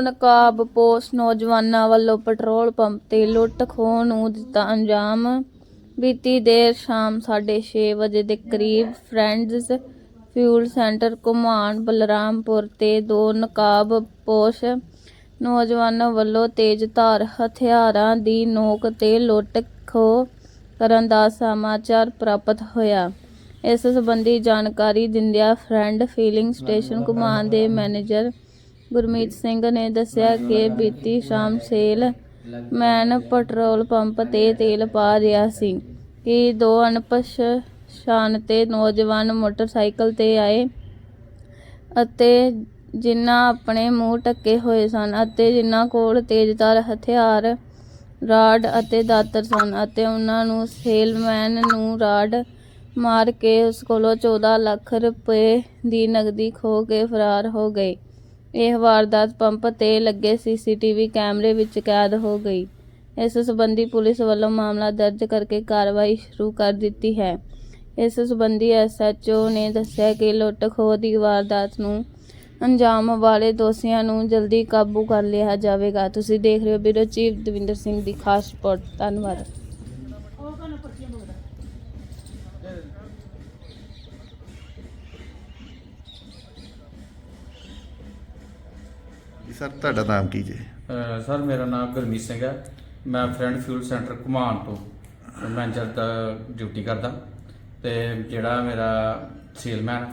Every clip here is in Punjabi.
ਨਕਾਬ ਪੋਸ ਨੌਜਵਾਨਾਂ ਵੱਲੋਂ ਪੈਟਰੋਲ ਪੰਪ ਤੇ ਲੁੱਟ ਖੋਹ ਨੂੰ ਦਿੱਤਾ ਅੰਜਾਮ। ਬੀਤੀ ਦੇਰ ਸ਼ਾਮ 6:30 ਵਜੇ ਦੇ ਕਰੀਬ friends fuel centre Ghuman Balrampur ਤੇ ਦੋ ਨਕਾਬ ਪੋਸ਼ ਨੌਜਵਾਨਾਂ ਵੱਲੋਂ ਤੇਜ਼ ਧਾਰ ਹਥਿਆਰਾਂ ਦੀ ਨੋਕ ਤੇ ਲੁੱਟ ਖੋਹ ਕਰਨ ਦਾ ਸਮਾਚਾਰ ਪ੍ਰਾਪਤ ਹੋਇਆ। ਇਸ ਸੰਬੰਧੀ ਜਾਣਕਾਰੀ ਦਿੰਦਿਆਂ ਫਰੈਂਡ ਫੀਲਿੰਗ ਸਟੇਸ਼ਨ ਘੁਮਾਣ ਦੇ ਮੈਨੇਜਰ ਗੁਰਮੀਤ ਸਿੰਘ ਨੇ ਦੱਸਿਆ ਕਿ ਬੀਤੀ ਸ਼ਾਮ ਸੇਲ ਮੈਨ ਪੈਟਰੋਲ ਪੰਪ ਤੇ ਤੇਲ ਪਾ ਰਿਹਾ ਸੀ ਕਿ ਦੋ ਅਣਪਛਾਣਤੇ ਨੌਜਵਾਨ ਮੋਟਰਸਾਈਕਲ ਤੇ ਆਏ ਅਤੇ ਜਿਨ੍ਹਾਂ ਆਪਣੇ ਮੂੰਹ ਢੱਕੇ ਹੋਏ ਸਨ ਅਤੇ ਜਿਨ੍ਹਾਂ ਕੋਲ ਤੇਜ਼ਧਾਰ ਹਥਿਆਰ, ਰਾਡ ਅਤੇ ਦਾਤਰ ਸਨ ਅਤੇ ਉਹਨਾਂ ਨੂੰ ਸੇਲਮੈਨ ਨੂੰ ਰਾਡ ਮਾਰ ਕੇ ਉਸ ਕੋਲੋਂ 14 ਲੱਖ ਰੁਪਏ ਦੀ ਨਗਦੀ ਖੋਹ ਕੇ ਫਰਾਰ ਹੋ ਗਏ। ਇਹ ਵਾਰਦਾਤ ਪੰਪ ਤੇ ਲੱਗੇ ਸੀਸੀਟੀਵੀ ਕੈਮਰੇ ਵਿੱਚ ਕੈਦ ਹੋ ਗਈ। ਇਸ ਸੰਬੰਧੀ ਪੁਲਿਸ ਵੱਲੋਂ ਮਾਮਲਾ ਦਰਜ ਕਰਕੇ ਕਾਰਵਾਈ ਸ਼ੁਰੂ ਕਰ ਦਿੱਤੀ ਹੈ। ਇਸ ਸੰਬੰਧੀ ਐਸਐਚਓ ਨੇ ਦੱਸਿਆ ਕਿ ਲੁੱਟ ਖੋਹ ਦੀ ਵਾਰਦਾਤ ਨੂੰ ਅੰਜਾਮ ਵਾਲੇ ਦੋਸ਼ੀਆਂ ਨੂੰ ਜਲਦੀ ਕਾਬੂ ਕਰ ਲਿਆ ਜਾਵੇਗਾ। ਤੁਸੀਂ ਦੇਖ ਰਹੇ ਹੋ ਬਿਊਰੋ ਚੀਫ ਦਵਿੰਦਰ ਸਿੰਘ ਦੀ ਖਾਸ ਰਿਪੋਰਟ। ਧੰਨਵਾਦ ਜੀ ਸਰ ਤੁਹਾਡਾ ਨਾਮ ਕੀ ਜੀ? ਅਹ ਸਰ ਮੇਰਾ ਨਾਮ ਗੁਰਮੀਤ ਸਿੰਘ ਹੈ। ਮੈਂ ਫਰੈਂਡ ਫਿਊਲ ਸੈਂਟਰ ਘੁਮਾਣ ਤੋਂ ਮੈਨੇਜਰ ਦਾ ਡਿਊਟੀ ਕਰਦਾ। ਤੇ ਜਿਹੜਾ ਮੇਰਾ ਸੇਲਮੈਨ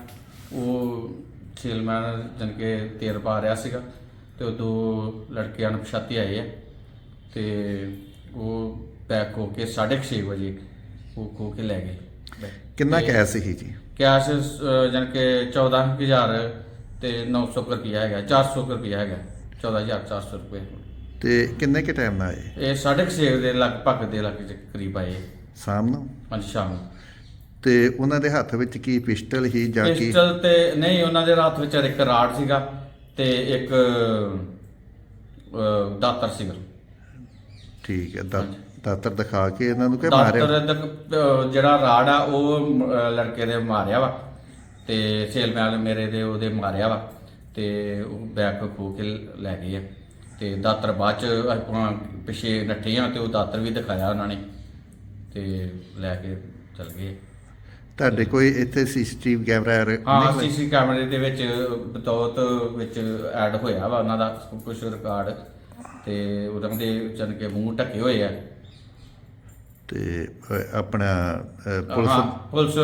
ਉਹ ਸੇਲਮੈਨ ਜਨ ਕੇ ਤੇਲ ਪਾ ਰਿਹਾ ਸੀਗਾ ਤੇ ਉਹ ਦੋ ਲੜਕੇ ਅਣਪਛਾਤੇ ਆਏ ਆ। ਤੇ ਉਹ ਪੈਕ ਹੋ ਕੇ 6:30 ਵਜੇ ਉਹ ਖੋ ਕੇ ਲੈ ਗਏ। ਕਿੰਨਾ ਕੈਸ਼ ਸੀ ਜੀ? ਕੈਸ਼ ਜਾਣੀ ਕਿ 14000 ਤੇ 900 ਕੁ ਰੁਪਇਆ ਹੈਗਾ 400 ਕੁ ਰੁਪਇਆ ਹੈਗਾ। 14400 ਰੁਪਏ। ਤੇ ਕਿੰਨੇ ਕੇ ਟਾਈਮ ਨਾਲ ਆਏ? ਇਹ 6:30 ਦੇ ਲਗਭਗ ਦੇ ਲੱਗ ਕਰੀਬ ਆਏ। ਸ਼ਾਮ ਨੂੰ? ਪੰਜ ਸ਼ਾਮ ਨੂੰ। ਤੇ ਉਹਨਾਂ ਦੇ ਹੱਥ ਵਿੱਚ ਕੀ ਪਿਸਟਲ ਹੀ ਜਾਂ ਕੀ? ਪਿਸਟਲ ਤੇ ਨਹੀਂ ਉਹਨਾਂ ਦੇ ਹੱਥ ਵਿੱਚ ਇੱਕ ਰਾਡ ਸੀਗਾ ਤੇ ਇੱਕ ਅਹ, ਦਾਤਰ ਸੀਗਾ। ਠੀਕ ਹੈ ਦਾ-। ਦਾਤਰ ਦਿਖਾ ਕੇ ਇਹਨਾਂ ਨੂੰ ਕਿ ਮਾਰਿਆ। ਦਾਤਰ ਅਹ, ਜਿਹੜਾ ਰਾਡ ਆ ਉਹ ਅਹ, ਲੜਕੇ ਦੇ ਮਾਰਿਆ ਵਾ। ਤੇ ਸੇਲਮੈਨ ਮੇਰੇ ਦੇ ਉਹਦੇ ਮਾਰਿਆ ਵਾ। ਤੇ ਉਹ ਬੈਗ ਖੋ ਕੇ ਲੈ ਗਏ ਆ। ਤੇ ਦਾਤਰ ਬਾਅਦ ਚ ਆਪਾਂ ਪਿਛੇ ਨੱਠੇ ਆ ਤੇ ਉਹ ਦਾਤਰ ਵੀ ਦਿਖਾਇਆ ਉਹਨਾਂ ਨੇ ਤੇ ਲੈ ਕੇ ਚਲ ਗਏ। ਤੁਹਾਡੇ ਕੋਈ ਇੱਥੇ ਸੀਸੀਟੀਵੀ ਕੈਮਰਾ ਹਾਂ ਨਹੀਂ ਸੀਸੀ ਕੈਮਰੇ ਦੇ ਵਿੱਚ ਬਤੌਤ ਵਿੱਚ ਐਡ ਹੋਇਆ ਵਾ ਉਹਨਾਂ ਦਾ ਕੁਝ ਰਿਕਾਰਡ ਤੇ ਉਹਨਾਂ ਦੇ ਜਨ ਕੇ ਮੂੰਹ ਢੱਕੇ ਹੋਏ ਆ। ਤੇ ਆਪਣਾ ਪੁਲਿਸ ਹਾਂ ਪੁਲਿਸ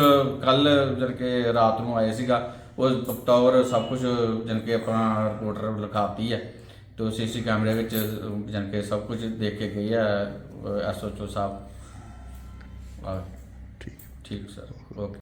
ਕੱਲ ਜਨ ਕੇ ਰਾਤ ਨੂੰ ਆਏ ਸੀਗਾ। ਉਹ ਬਤੌਰ ਸਭ ਕੁਝ ਜਨ ਕੇ ਆਪਣਾ ਰਿਪੋਰਟਰ ਲਿਖਾਤੀ ਹੈ ਤੇ ਸੀਸੀ ਕੈਮਰੇ ਵਿੱਚ ਜਨ ਕੇ ਸਭ ਕੁਝ ਦੇਖ ਕੇ ਗਏ ਆ ਐਸਓਚਓ ਸਾਹਿਬ। ਠੀਕ। ਠੀਕ ਸਰ ਓਕੇ